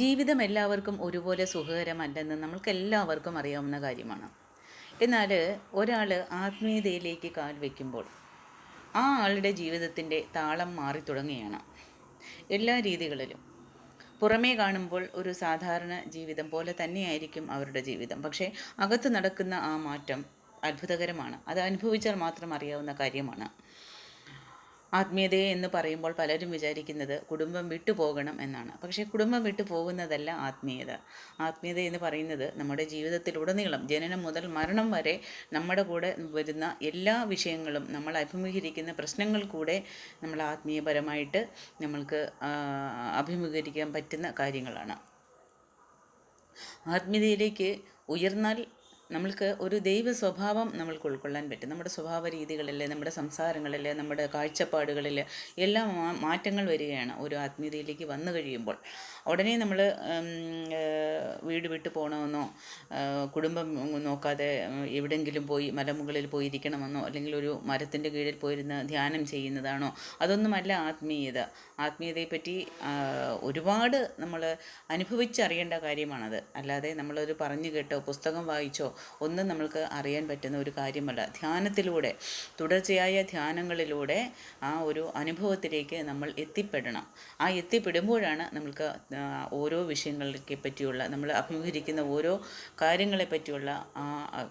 ജീവിതം എല്ലാവർക്കും ഒരുപോലെ സുഖകരമല്ലെന്ന് നമ്മൾക്കെല്ലാവർക്കും അറിയാവുന്ന കാര്യമാണ്. എന്നാൽ ഒരാൾ ആത്മീയതയിലേക്ക് കാൽ വയ്ക്കുമ്പോൾ ആ ആളുടെ ജീവിതത്തിന്റെ താളം മാറി തുടങ്ങുകയാണ് എല്ലാ രീതികളിലും. പുറമേ കാണുമ്പോൾ ഒരു സാധാരണ ജീവിതം പോലെ തന്നെയായിരിക്കും അവരുടെ ജീവിതം. പക്ഷേ അകത്ത് നടക്കുന്ന ആ മാറ്റം അത്ഭുതകരമാണ്. അത് അനുഭവിച്ചാൽ മാത്രം അറിയാവുന്ന കാര്യമാണ്. ആത്മീയതയെ എന്ന് പറയുമ്പോൾ പലരും വിചാരിക്കുന്നത് കുടുംബം വിട്ടു പോകണം എന്നാണ്. പക്ഷേ കുടുംബം വിട്ടു പോകുന്നതല്ല ആത്മീയത. ആത്മീയത എന്ന് പറയുന്നത് നമ്മുടെ ജീവിതത്തിലുടനീളം ജനനം മുതൽ മരണം വരെ നമ്മുടെ കൂടെ വരുന്ന എല്ലാ വിഷയങ്ങളും നമ്മൾ അഭിമുഖീകരിക്കുന്ന പ്രശ്നങ്ങൾ കൂടെ നമ്മൾ ആത്മീയപരമായിട്ട് നമ്മൾക്ക് അഭിമുഖീകരിക്കാൻ പറ്റുന്ന കാര്യങ്ങളാണ്. ആത്മീയതയിലേക്ക് ഉയർന്നാൽ നമ്മൾക്ക് ഒരു ദൈവ സ്വഭാവം നമ്മൾക്ക് ഉൾക്കൊള്ളാൻ പറ്റും. നമ്മുടെ സ്വഭാവ രീതികളിൽ നമ്മുടെ സംസാരങ്ങളിൽ നമ്മുടെ കാഴ്ചപ്പാടുകളിൽ എല്ലാം മാറ്റങ്ങൾ വരികയാണ്. ഒരു ആത്മീയതയിലേക്ക് വന്നു കഴിയുമ്പോൾ ഉടനെ നമ്മൾ വീട് വിട്ട് പോകണമെന്നോ കുടുംബം നോക്കാതെ എവിടെയെങ്കിലും പോയി മലമുകളിൽ പോയി ഇരിക്കണമെന്നോ അല്ലെങ്കിൽ ഒരു മരത്തിന്റെ കീഴിൽ പോയിരുന്ന് ധ്യാനം ചെയ്യുന്നതാണോ അതൊന്നുമല്ല ആത്മീയത. ആത്മീയതയെപ്പറ്റി ഒരുപാട് നമ്മൾ അനുഭവിച്ചറിയേണ്ട കാര്യമാണത്. അല്ലാതെ നമ്മളൊരു പറഞ്ഞു കേട്ടോ പുസ്തകം വായിച്ചോ ഒന്നും നമ്മൾക്ക് അറിയാൻ പറ്റുന്ന ഒരു കാര്യമല്ല. ധ്യാനത്തിലൂടെ തുടർച്ചയായ ധ്യാനങ്ങളിലൂടെ ആ ഒരു അനുഭവത്തിലേക്ക് നമ്മൾ എത്തിപ്പെടണം. ആ എത്തിപ്പെടുമ്പോഴാണ് നമ്മൾക്ക് ഓരോ വിഷയങ്ങളെ പറ്റിയുള്ള നമ്മൾ അഭിമുഖീകരിക്കുന്ന ഓരോ കാര്യങ്ങളെ പറ്റിയുള്ള ആ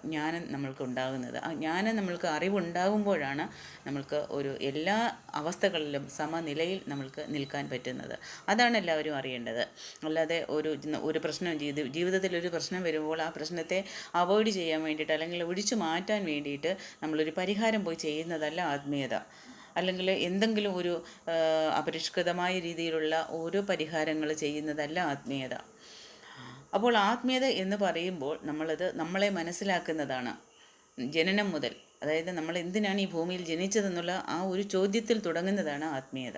ജ്ഞാനം നമ്മൾക്ക് ഉണ്ടാകുന്നത്. ആ ജ്ഞാനം നമ്മൾക്ക് അറിവുണ്ടാകുമ്പോഴാണ് നമ്മൾക്ക് ഒരു എല്ലാ അവസ്ഥകളിലും സമനിലയിൽ നമ്മൾക്ക് നിൽക്കാൻ പറ്റുന്നത്. അതാണ് എല്ലാവരും അറിയേണ്ടത്. അല്ലാതെ ഒരു ഒരു പ്രശ്നം ജീവിതത്തിൽ ഒരു പ്രശ്നം വരുമ്പോൾ ആ പ്രശ്നത്തെ അവോയ്ഡ് ചെയ്യാൻ വേണ്ടിയിട്ട് അല്ലെങ്കിൽ ഒഴിച്ചു മാറ്റാൻ വേണ്ടിയിട്ട് നമ്മളൊരു പരിഹാരം പോയി ചെയ്യുന്നതല്ല ആത്മീയത. അല്ലെങ്കിൽ എന്തെങ്കിലും ഒരു അപരിഷ്കൃതമായ രീതിയിലുള്ള ഓരോ പരിഹാരങ്ങൾ ചെയ്യുന്നതല്ല ആത്മീയത. അപ്പോൾ ആത്മീയത എന്ന് പറയുമ്പോൾ നമ്മളത് നമ്മളെ മനസ്സിലാക്കുന്നതാണ്. ജനനം മുതൽ അതായത് നമ്മൾ എന്തിനാണ് ഈ ഭൂമിയിൽ ജനിച്ചതെന്നുള്ള ആ ഒരു ചോദ്യത്തിൽ തുടങ്ങുന്നതാണ് ആത്മീയത.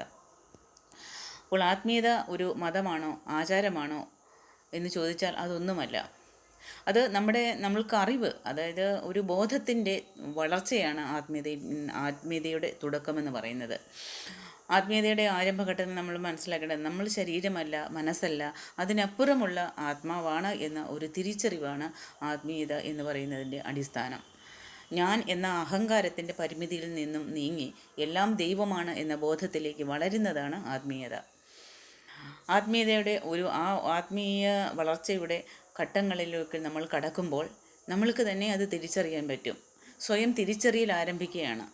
അപ്പോൾ ആത്മീയത ഒരു മതമാണോ ആചാരമാണോ എന്ന് ചോദിച്ചാൽ അതൊന്നുമല്ല. അത് നമ്മുടെ നമ്മൾക്ക് അറിവ് അതായത് ഒരു ബോധത്തിന്റെ വളർച്ചയാണ് ആത്മീയത ആത്മീയതയുടെ തുടക്കമെന്ന് പറയുന്നത്. ആത്മീയതയുടെ ആരംഭഘട്ടത്തിൽ നമ്മൾ മനസ്സിലാക്കേണ്ടത് നമ്മൾ ശരീരമല്ല മനസ്സല്ല അതിനപ്പുറമുള്ള ആത്മാവാണ് എന്ന ഒരു തിരിച്ചറിവാണ് ആത്മീയത എന്ന് പറയുന്നതിന്റെ അടിസ്ഥാനം. ഞാൻ എന്ന അഹങ്കാരത്തിന്റെ പരിമിതിയിൽ നിന്നും നീങ്ങി എല്ലാം ദൈവമാണ് എന്ന ബോധത്തിലേക്ക് വളരുന്നതാണ് ആത്മീയത. ആത്മീയതയുടെ ഒരു ആ ആത്മീയ വളർച്ചയുടെ ഘട്ടങ്ങളിലേക്ക് നമ്മൾ കടക്കുമ്പോൾ നമ്മൾക്ക് തന്നെ അത് തിരിച്ചറിയാൻ പറ്റും. സ്വയം തിരിച്ചറിയൽ ആരംഭിക്കുകയാണ്.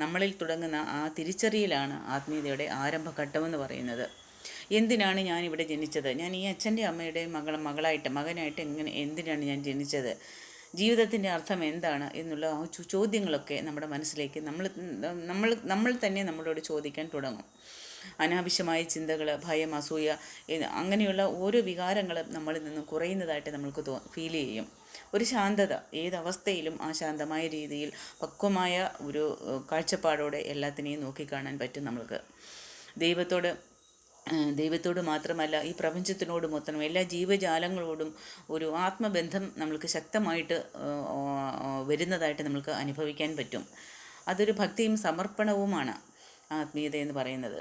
നമ്മളിൽ തുടങ്ങുന്ന ആ തിരിച്ചറിയലാണ് ആത്മീയതയുടെ ആരംഭഘട്ടമെന്ന് പറയുന്നത്. എന്തിനാണ് ഞാൻ ഇവിടെ ജനിച്ചത്? ഞാൻ ഈ അച്ഛന്റെ അമ്മയുടെ മകൾ മകളായിട്ട് മകനായിട്ട് എങ്ങനെ എന്തിനാണ് ഞാൻ ജനിച്ചത്? ജീവിതത്തിന്റെ അർത്ഥം എന്താണ് എന്നുള്ള ആ ചോദ്യങ്ങളൊക്കെ നമ്മുടെ മനസ്സിലേക്ക് നമ്മൾ നമ്മൾ നമ്മൾ തന്നെ നമ്മളോട് ചോദിക്കാൻ തുടങ്ങും. അനാവശ്യമായ ചിന്തകൾ ഭയം അസൂയ അങ്ങനെയുള്ള ഓരോ വികാരങ്ങളും നമ്മളിൽ നിന്നും കുറയുന്നതായിട്ട് നമ്മൾക്ക് തോ ഫീൽ ചെയ്യും. ഒരു ശാന്തത ഏതവസ്ഥയിലും ആ ശാന്തമായ രീതിയിൽ പക്വമായ ഒരു കാഴ്ചപ്പാടോടെ എല്ലാത്തിനെയും നോക്കിക്കാണാൻ പറ്റും നമ്മൾക്ക്. ദൈവത്തോട് ദൈവത്തോട് മാത്രമല്ല ഈ പ്രപഞ്ചത്തിനോട് മൊത്തം എല്ലാ ജീവജാലങ്ങളോടും ഒരു ആത്മബന്ധം നമ്മൾക്ക് ശക്തമായിട്ട് വരുന്നതായിട്ട് നമ്മൾക്ക് അനുഭവിക്കാൻ പറ്റും. അതൊരു ഭക്തിയും സമർപ്പണവുമാണ് ആത്മീയത എന്ന് പറയുന്നത്.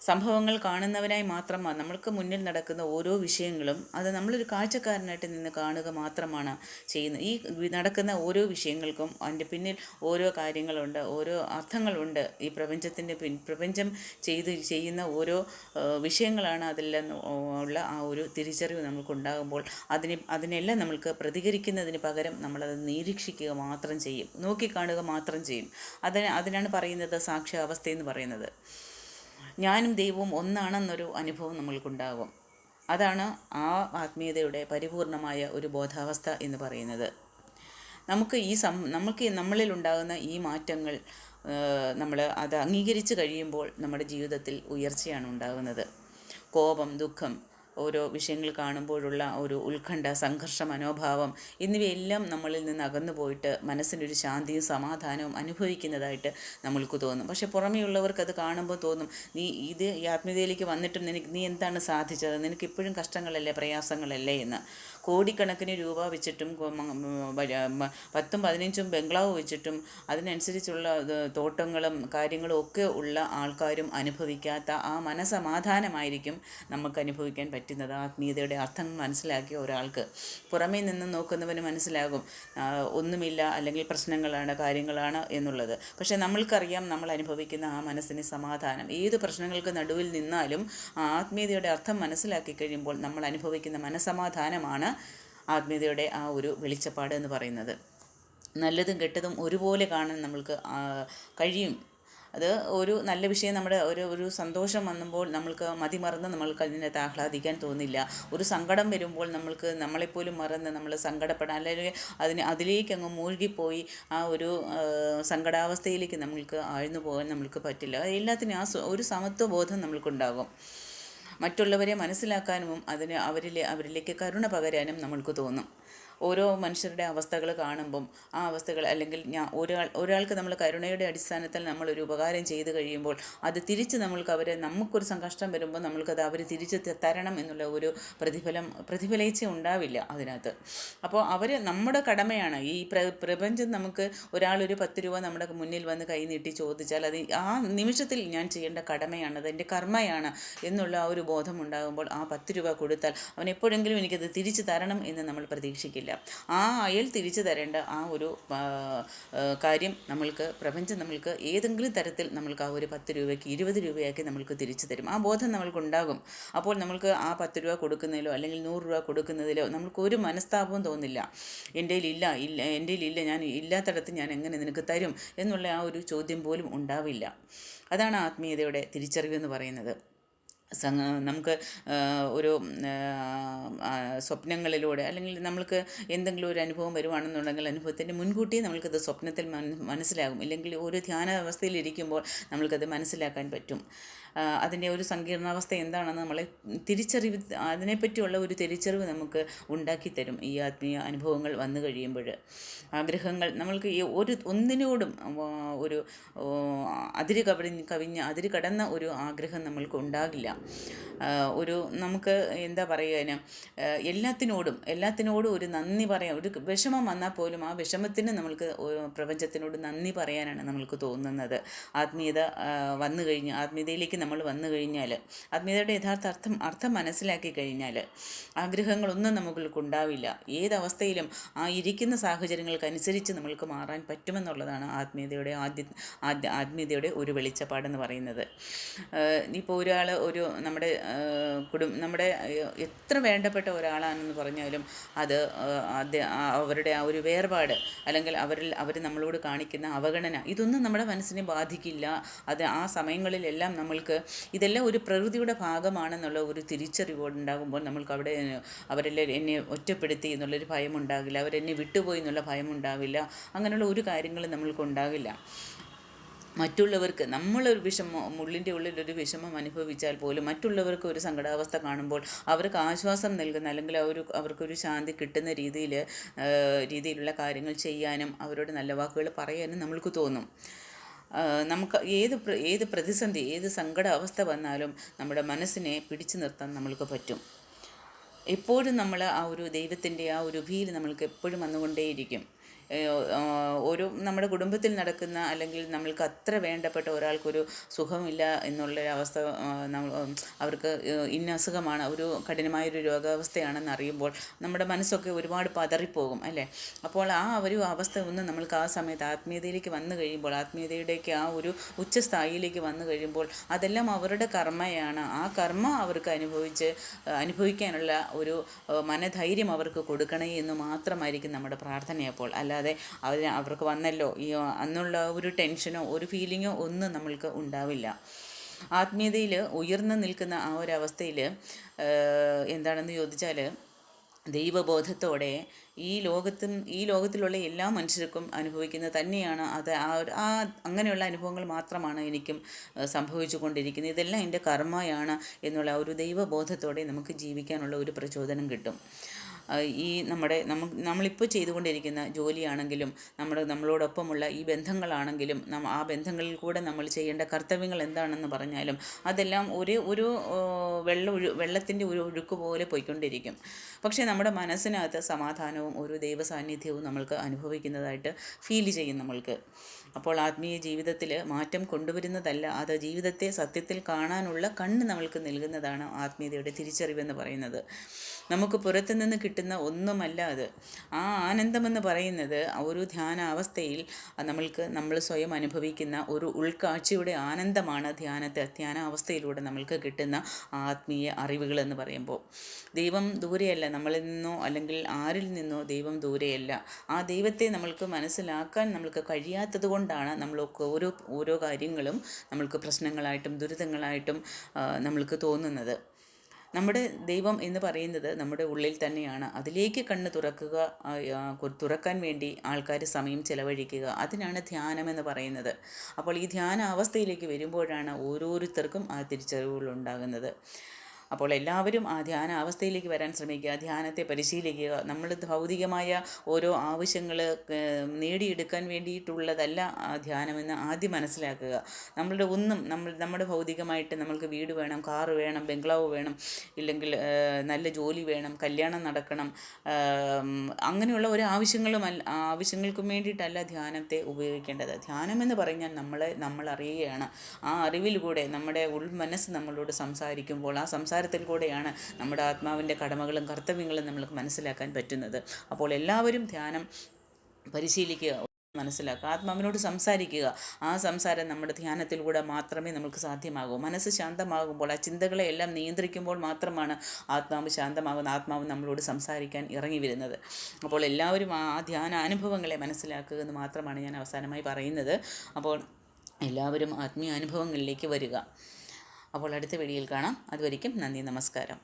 സംഭവങ്ങൾ കാണുന്നവനായി മാത്രം നമ്മൾക്ക് മുന്നിൽ നടക്കുന്ന ഓരോ വിഷയങ്ങളും അത് നമ്മളൊരു കാഴ്ചക്കാരനായിട്ട് നിന്ന് കാണുക മാത്രമാണ് ചെയ്യുന്നത്. ഈ നടക്കുന്ന ഓരോ വിഷയങ്ങൾക്കും അതിന്റെ പിന്നിൽ ഓരോ കാര്യങ്ങളുണ്ട് ഓരോ അർത്ഥങ്ങളുണ്ട്. ഈ പ്രപഞ്ചത്തിന്റെ പിൻ പ്രപഞ്ചം ചെയ്ത് ചെയ്യുന്ന ഓരോ വിഷയങ്ങളാണ് അതിലെന്ന് ഉള്ള ആ ഒരു തിരിച്ചറിവ് നമുക്കുണ്ടാകുമ്പോൾ അതിനെ അതിനെല്ലാം നമ്മൾക്ക് പ്രതികരിക്കുന്നതിന് പകരം നമ്മളത് നിരീക്ഷിക്കുക മാത്രം ചെയ്യും. നോക്കിക്കാണുക മാത്രം ചെയ്യും. അതിന് അതിനാണ് പറയുന്നത് സാക്ഷ്യാവസ്ഥ എന്ന് പറയുന്നത്. ഞാനും ദൈവവും ഒന്നാണെന്നൊരു അനുഭവം നമ്മൾക്കുണ്ടാകും. അതാണ് ആ ആത്മീയതയുടെ പരിപൂർണമായ ഒരു ബോധാവസ്ഥ എന്ന് പറയുന്നത്. നമുക്ക് ഈ സം നമുക്ക് നമ്മളിൽ ഉണ്ടാകുന്ന ഈ മാറ്റങ്ങൾ നമ്മൾ അത് അംഗീകരിച്ച് കഴിയുമ്പോൾ നമ്മുടെ ജീവിതത്തിൽ ഉയർച്ചയാണ് ഉണ്ടാകുന്നത്. കോപം ദുഃഖം ഓരോ വിഷയങ്ങൾ കാണുമ്പോഴുള്ള ഒരു ഉത്കണ്ഠ സംഘർഷ മനോഭാവം എന്നിവയെല്ലാം നമ്മളിൽ നിന്ന് അകന്നു പോയിട്ട് മനസ്സിനൊരു ശാന്തിയും സമാധാനവും അനുഭവിക്കുന്നതായിട്ട് നമ്മൾക്ക് തോന്നും. പക്ഷെ പുറമേയുള്ളവർക്ക് അത് കാണുമ്പോൾ തോന്നും നീ ഇത് ഈ ആത്മീയതയിലേക്ക് വന്നിട്ടും നിനക്ക് നീ എന്താണ് സാധിച്ചത്? നിനക്ക് ഇപ്പോഴും കഷ്ടങ്ങളല്ലേ പ്രയാസങ്ങളല്ലേ? എന്ന്. കോടിക്കണക്കിന് രൂപ വെച്ചിട്ടും പത്തും പതിനഞ്ചും ബംഗ്ലാവ് വെച്ചിട്ടും അതിനനുസരിച്ചുള്ള തോട്ടങ്ങളും കാര്യങ്ങളും ഒക്കെ ഉള്ള ആൾക്കാരും അനുഭവിക്കാത്ത ആ മനസമാധാനമായിരിക്കും നമുക്ക് അനുഭവിക്കാൻ പറ്റുന്നത്. ആത്മീയതയുടെ അർത്ഥം മനസ്സിലാക്കിയ ഒരാൾക്ക്. പുറമേ നിന്ന് നോക്കുന്നവന് മനസ്സിലാകും ഒന്നുമില്ല അല്ലെങ്കിൽ പ്രശ്നങ്ങളാണ് കാര്യങ്ങളാണ് എന്നുള്ളത്. പക്ഷേ നമ്മൾക്കറിയാം നമ്മൾ അനുഭവിക്കുന്ന ആ മനസ്സിന് സമാധാനം. ഏത് പ്രശ്നങ്ങൾക്ക് നടുവിൽ നിന്നാലും ആത്മീയതയുടെ അർത്ഥം മനസ്സിലാക്കി കഴിയുമ്പോൾ നമ്മൾ അനുഭവിക്കുന്ന മനസമാധാനമാണ് ആത്മീയതയുടെ ആ ഒരു വെളിച്ചപ്പാട് എന്ന് പറയുന്നത്. നല്ലതും കെട്ടതും ഒരുപോലെ കാണാൻ നമ്മൾക്ക് കഴിയും. അത് ഒരു നല്ല വിഷയം നമ്മുടെ ഒരു ഒരു സന്തോഷം വന്നുമ്പോൾ നമ്മൾക്ക് മതിമറന്ന് നമ്മൾക്ക് അതിനകത്ത് ആഹ്ലാദിക്കാൻ തോന്നില്ല. ഒരു സങ്കടം വരുമ്പോൾ നമ്മൾക്ക് നമ്മളെപ്പോലും മറന്ന് നമ്മൾ സങ്കടപ്പെടാൻ അല്ലെങ്കിൽ അതിന് അതിലേക്ക് അങ്ങ് മൂழ்കിപ്പോയി ആ ഒരു സങ്കടാവസ്ഥയിലേക്ക് നമ്മൾക്ക് ആഴ്ന്നു പോകാൻ നമ്മൾക്ക് പറ്റില്ല. എല്ലാത്തിനും ആ ഒരു സമത്വബോധം നമ്മൾക്കുണ്ടാകും. മറ്റുള്ളവരെ മനസ്സിലാക്കാനും അതിന് അവരിലെ അവരിലേക്ക് കരുണ പകരാനും നമ്മൾക്ക് തോന്നും. ഓരോ മനുഷ്യരുടെ അവസ്ഥകൾ കാണുമ്പം ആ അവസ്ഥകൾ അല്ലെങ്കിൽ ഞാൻ ഒരാൾ ഒരാൾക്ക് നമ്മൾ കരുണയുടെ അടിസ്ഥാനത്തിൽ നമ്മളൊരു ഉപകാരം ചെയ്തു കഴിയുമ്പോൾ അത് തിരിച്ച് നമ്മൾക്ക് അവരെ നമുക്കൊരു സംകഷ്ടം വരുമ്പോൾ നമ്മൾക്കത് അവർ തിരിച്ച് തരണം എന്നുള്ള ഒരു പ്രതിഫലം പ്രതിഫലിച്ച് ഉണ്ടാവില്ല അതിനകത്ത്. അപ്പോൾ അവർ നമ്മുടെ കടമയാണ്. ഈ പ്ര പ്രപഞ്ചം നമുക്ക് ഒരാളൊരു പത്ത് രൂപ നമ്മുടെ മുന്നിൽ വന്ന് കൈ നീട്ടി ചോദിച്ചാൽ അത് ആ നിമിഷത്തിൽ ഞാൻ ചെയ്യേണ്ട കടമയാണ് അത് എന്റെ കർമ്മയാണ് എന്നുള്ള ആ ഒരു ബോധം ഉണ്ടാകുമ്പോൾ ആ പത്ത് രൂപ കൊടുത്താൽ അവൻ എപ്പോഴെങ്കിലും എനിക്കത് തിരിച്ചു തരണം എന്ന് നമ്മൾ പ്രതീക്ഷിക്കില്ല. ആ അയൽ തിരിച്ചു തരേണ്ട ആ ഒരു കാര്യം നമ്മൾക്ക് പ്രപഞ്ചം നമ്മൾക്ക് ഏതെങ്കിലും തരത്തിൽ നമ്മൾക്ക് ആ ഒരു പത്ത് രൂപയ്ക്ക് ഇരുപത് രൂപയാക്കി നമ്മൾക്ക് തിരിച്ചു തരും. ആ ബോധം നമ്മൾക്കുണ്ടാകും. അപ്പോൾ നമ്മൾക്ക് ആ പത്ത് രൂപ കൊടുക്കുന്നതിലോ അല്ലെങ്കിൽ നൂറ് രൂപ കൊടുക്കുന്നതിലോ നമ്മൾക്ക് ഒരു മനസ്താപവും തോന്നില്ല. എന്റെ ഇല്ല ഇല്ല എന്റെ ഇല്ല ഞാൻ ഇല്ലാത്തടത്ത് ഞാൻ എങ്ങനെ നിനക്ക് തരും? എന്നുള്ള ആ ഒരു ചോദ്യം പോലും ഉണ്ടാവില്ല. അതാണ് ആത്മീയതയുടെ തിരിച്ചറിവ് എന്ന് പറയുന്നത്. നമുക്ക് ഒരു സ്വപ്നങ്ങളിലൂടെ അല്ലെങ്കിൽ നമ്മൾക്ക് എന്തെങ്കിലും ഒരു അനുഭവം വരുവാണെന്നുണ്ടെങ്കിൽ അനുഭവത്തിന്റെ മുൻകൂട്ടി നമ്മൾക്കത് സ്വപ്നത്തിൽ മനസ്സിലാകും. ഇല്ലെങ്കിൽ ഒരു ധ്യാന അവസ്ഥയിലിരിക്കുമ്പോൾ നമ്മൾക്കത് മനസ്സിലാക്കാൻ പറ്റും. അതിന്റെ ഒരു സങ്കീർണാവസ്ഥ എന്താണെന്ന് നമ്മളെ തിരിച്ചറിവ് അതിനെപ്പറ്റിയുള്ള ഒരു തിരിച്ചറിവ് നമുക്ക് ഉണ്ടാക്കിത്തരും ഈ ആത്മീയ അനുഭവങ്ങൾ വന്നു കഴിയുമ്പോൾ. ആഗ്രഹങ്ങൾ നമ്മൾക്ക് ഈ ഒരു ഒന്നിനോടും ഒരു അതിര് കവിഞ്ഞ് കവിഞ്ഞ് അതിര് കടന്ന ഒരു ആഗ്രഹം നമ്മൾക്ക് ഉണ്ടാകില്ല. ഒരു നമുക്ക് എന്താ പറയുക എല്ലാത്തിനോടും എല്ലാത്തിനോടും ഒരു നന്ദി പറയാം ഒരു വിഷമം വന്നാൽ പോലും ആ വിഷമത്തിന് നമ്മൾക്ക് പ്രപഞ്ചത്തിനോട് നന്ദി പറയാനാണ് നമ്മൾക്ക് തോന്നുന്നത്. ആത്മീയത വന്നു കഴിഞ്ഞ് ആത്മീയതയിലേക്ക് നമ്മൾ വന്നു കഴിഞ്ഞാൽ ആത്മീയതയുടെ യഥാർത്ഥ അർത്ഥം അർത്ഥം മനസ്സിലാക്കി കഴിഞ്ഞാൽ ആഗ്രഹങ്ങളൊന്നും നമുക്കുണ്ടാവില്ല. ഏതവസ്ഥയിലും ആ ഇരിക്കുന്ന സാഹചര്യങ്ങൾക്കനുസരിച്ച് നമ്മൾക്ക് മാറാൻ പറ്റുമെന്നുള്ളതാണ് ആത്മീയതയുടെ ആദ്യ ആദ്യ ആത്മീയതയുടെ ഒരു വെളിച്ചപ്പാടെന്ന് പറയുന്നത്. ഇപ്പോൾ ഒരാൾ ഒരു നമ്മുടെ കുടും നമ്മുടെ എത്ര വേണ്ടപ്പെട്ട ഒരാളാണെന്ന് പറഞ്ഞാലും അത് അവരുടെ ആ ഒരു വേർപാട് അല്ലെങ്കിൽ അവരിൽ അവർ നമ്മളോട് കാണിക്കുന്ന അവഗണന ഇതൊന്നും നമ്മുടെ മനസ്സിനെ ബാധിക്കില്ല. അത് ആ സമയങ്ങളിലെല്ലാം നമ്മൾക്ക് ഇതെല്ലാം ഒരു പ്രകൃതിയുടെ ഭാഗമാണെന്നുള്ള ഒരു തിരിച്ചറിവുണ്ടാകുമ്പോൾ നമ്മൾക്ക് അവിടെ അവരെല്ലാം എന്നെ ഒറ്റപ്പെടുത്തി എന്നുള്ളൊരു ഭയം ഉണ്ടാകില്ല. അവരെന്നെ വിട്ടുപോയി എന്നുള്ള ഭയം ഉണ്ടാവില്ല. അങ്ങനെയുള്ള ഒരു കാര്യങ്ങളും നമ്മൾക്ക് ഉണ്ടാകില്ല മറ്റുള്ളവർക്ക് നമ്മളൊരു വിഷമം ഉള്ളിന്റെ ഉള്ളിലൊരു വിഷമം അനുഭവിച്ചാൽ പോലും മറ്റുള്ളവർക്ക് ഒരു സങ്കടാവസ്ഥ കാണുമ്പോൾ അവർക്ക് ആശ്വാസം നൽകുന്ന അല്ലെങ്കിൽ അവർ അവർക്കൊരു ശാന്തി കിട്ടുന്ന രീതിയിൽ രീതിയിലുള്ള കാര്യങ്ങൾ ചെയ്യാനും അവരോട് നല്ല വാക്കുകൾ പറയാനും നമ്മൾക്ക് തോന്നും. നമുക്ക് ഏത് ഏത് പ്രതിസന്ധി ഏത് സങ്കട അവസ്ഥ വന്നാലും നമ്മുടെ മനസ്സിനെ പിടിച്ചു നിർത്താൻ നമ്മൾക്ക് പറ്റും. എപ്പോഴും നമ്മൾ ആ ഒരു ദൈവത്തിന്റെ ആ ഒരു ഫീൽ നമ്മൾക്ക് എപ്പോഴും വന്നുകൊണ്ടേയിരിക്കും. ഒരു നമ്മുടെ കുടുംബത്തിൽ നടക്കുന്ന അല്ലെങ്കിൽ നമ്മൾക്ക് അത്ര വേണ്ടപ്പെട്ട ഒരാൾക്കൊരു സുഖമില്ല എന്നുള്ളൊരവസ്ഥ അവർക്ക് ഇന്ന അസുഖമാണ് ഒരു കഠിനമായൊരു രോഗാവസ്ഥയാണെന്ന് അറിയുമ്പോൾ നമ്മുടെ മനസ്സൊക്കെ ഒരുപാട് പതറിപ്പോകും അല്ലേ? അപ്പോൾ ആ ഒരു അവസ്ഥ ഒന്ന് നമ്മൾക്ക് ആ സമയത്ത് ആത്മീയതയിലേക്ക് വന്നു കഴിയുമ്പോൾ ആത്മീയതയുടെയൊക്കെ ആ ഒരു ഉച്ചസ്ഥായിയിലേക്ക് വന്നു കഴിയുമ്പോൾ അതെല്ലാം അവരുടെ കർമ്മയാണ്. ആ കർമ്മ അവർക്ക് അനുഭവിച്ച് അനുഭവിക്കാനുള്ള ഒരു മനധൈര്യം അവർക്ക് കൊടുക്കണേ എന്ന് മാത്രമായിരിക്കും നമ്മുടെ പ്രാർത്ഥന അപ്പോൾ അല്ലാതെ അവർ അവർക്ക് വന്നല്ലോ. ഈ അന്നുള്ള ഒരു ടെൻഷനോ ഒരു ഫീലിങ്ങോ ഒന്നും നമ്മൾക്ക് ഉണ്ടാവില്ല. ആത്മീയതയിൽ ഉയർന്നു നിൽക്കുന്ന ആ ഒരു അവസ്ഥയിൽ എന്താണെന്ന് ചോദിച്ചാൽ ദൈവബോധത്തോടെ ഈ ലോകത്തും ഈ ലോകത്തിലുള്ള എല്ലാ മനുഷ്യർക്കും അനുഭവിക്കുന്നത് തന്നെയാണ് അത് ആ ഒരു ആ അങ്ങനെയുള്ള അനുഭവങ്ങൾ മാത്രമാണ് എനിക്കും സംഭവിച്ചു കൊണ്ടിരിക്കുന്നത് ഇതെല്ലാം എന്റെ കർമ്മയാണ് എന്നുള്ള ഒരു ദൈവബോധത്തോടെ നമുക്ക് ജീവിക്കാനുള്ള ഒരു പ്രചോദനം കിട്ടും. ഈ നമ്മുടെ നമ്മ നമ്മളിപ്പോൾ ചെയ്തുകൊണ്ടിരിക്കുന്ന ജോലിയാണെങ്കിലും നമ്മുടെ നമ്മളോടൊപ്പമുള്ള ഈ ബന്ധങ്ങളാണെങ്കിലും ആ ബന്ധങ്ങളിൽ കൂടെ നമ്മൾ ചെയ്യേണ്ട കർത്തവ്യങ്ങൾ എന്താണെന്ന് പറഞ്ഞാലും അതെല്ലാം ഒരു ഒരു വെള്ള വെള്ളത്തിന്റെ ഒരു ഒഴുക്ക് പോലെ പോയിക്കൊണ്ടിരിക്കും. പക്ഷേ നമ്മുടെ മനസ്സിനകത്ത് സമാധാനവും ഒരു ദൈവസാന്നിധ്യവും നമ്മൾക്ക് അനുഭവിക്കുന്നതായിട്ട് ഫീൽ ചെയ്യും നമ്മൾക്ക്. അപ്പോൾ ആത്മീയ ജീവിതത്തിൽ മാറ്റം കൊണ്ടുവരുന്നതല്ല അത് ജീവിതത്തെ സത്യത്തിൽ കാണാനുള്ള കണ്ണ് നമ്മൾക്ക് നൽകുന്നതാണ് ആത്മീയതയുടെ തിരിച്ചറിവെന്ന് പറയുന്നത്. നമുക്ക് പുറത്തു നിന്ന് കിട്ടുന്ന ഒന്നുമല്ല അത്. ആ ആനന്ദമെന്ന് പറയുന്നത് ഒരു ധ്യാനാവസ്ഥയിൽ നമ്മൾക്ക് നമ്മൾ സ്വയം അനുഭവിക്കുന്ന ഒരു ഉൾക്കാഴ്ചയുടെ ആനന്ദമാണ് ധ്യാനത്തെ ധ്യാനാവസ്ഥയിലൂടെ നമ്മൾക്ക് കിട്ടുന്ന ആത്മീയ അറിവുകൾ എന്ന് പറയുമ്പോൾ. ദൈവം ദൂരെയല്ല നമ്മളിൽ നിന്നോ അല്ലെങ്കിൽ ആരിൽ നിന്നോ ദൈവം ദൂരെയല്ല. ആ ദൈവത്തെ നമ്മൾക്ക് മനസ്സിലാക്കാൻ നമ്മൾക്ക് കഴിയാത്തത് കൊണ്ടാണ് നമ്മളൊക്കെ ഓരോ ഓരോ കാര്യങ്ങളും നമ്മൾക്ക് പ്രശ്നങ്ങളായിട്ടും ദുരിതങ്ങളായിട്ടും നമ്മൾക്ക് തോന്നുന്നത്. നമ്മുടെ ദൈവം എന്ന് പറയുന്നത് നമ്മുടെ ഉള്ളിൽ തന്നെയാണ്. അതിലേക്ക് കണ്ണ് തുറക്കുക തുറക്കാൻ വേണ്ടി ആൾക്കാർ സമയം ചെലവഴിക്കുക. അതിനാണ് ധ്യാനം എന്ന് പറയുന്നത്. അപ്പോൾ ഈ ധ്യാന അവസ്ഥയിലേക്ക് വരുമ്പോഴാണ് ഓരോരുത്തർക്കും ആ തിരിച്ചറിവുകൾ ഉണ്ടാകുന്നത്. അപ്പോൾ എല്ലാവരും ആ ധ്യാന അവസ്ഥയിലേക്ക് വരാൻ ശ്രമിക്കുക ധ്യാനത്തെ പരിശീലിക്കുക. നമ്മൾ ഭൗതികമായ ഓരോ ആവശ്യങ്ങൾ നേടിയെടുക്കാൻ വേണ്ടിയിട്ടുള്ളതല്ല ധ്യാനമെന്ന് ആദ്യം മനസ്സിലാക്കുക. നമ്മളുടെ ഒന്നും നമ്മൾ നമ്മുടെ ഭൗതികമായിട്ട് നമ്മൾക്ക് വീട് വേണം കാറ് വേണം ബംഗ്ലാവ് വേണം ഇല്ലെങ്കിൽ നല്ല ജോലി വേണം കല്യാണം നടക്കണം അങ്ങനെയുള്ള ഒരു ആവശ്യങ്ങളും ആവശ്യങ്ങൾക്കും വേണ്ടിയിട്ടല്ല ധ്യാനത്തെ ഉപയോഗിക്കേണ്ടത്. ധ്യാനം എന്ന് പറഞ്ഞാൽ നമ്മളെ നമ്മൾ അറിയുകയാണ് ആ അറിവിലൂടെ നമ്മുടെ ഉൾമനസ്സ് നമ്മളോട് സംസാരിക്കുമ്പോൾ ആ സംസാര സംസാരത്തിൽ കൂടെയാണ് നമ്മുടെ ആത്മാവിന്റെ കടമകളും കർത്തവ്യങ്ങളും നമ്മൾക്ക് മനസ്സിലാക്കാൻ പറ്റുന്നത്. അപ്പോൾ എല്ലാവരും ധ്യാനം പരിശീലിക്കുക മനസ്സിലാക്കുക ആത്മാവിനോട് സംസാരിക്കുക. ആ സംസാരം നമ്മുടെ ധ്യാനത്തിലൂടെ മാത്രമേ നമുക്ക് സാധ്യമാകൂ. മനസ്സ് ശാന്തമാകുമ്പോൾ ആ ചിന്തകളെ എല്ലാം നിയന്ത്രിക്കുമ്പോൾ മാത്രമാണ് ആത്മാവ് ശാന്തമാകുന്ന ആത്മാവ് നമ്മളോട് സംസാരിക്കാൻ ഇറങ്ങി വരുന്നത്. അപ്പോൾ എല്ലാവരും ആ ധ്യാന അനുഭവങ്ങളെ മനസ്സിലാക്കുക എന്ന് മാത്രമാണ് ഞാൻ അവസാനമായി പറയുന്നത്. അപ്പോൾ എല്ലാവരും ആത്മീയ അനുഭവങ്ങളിലേക്ക് വരിക. അപ്പോൾ അടുത്ത വീഡിയോയിൽ കാണാം. അതുവരിക്കും നന്ദി നമസ്കാരം.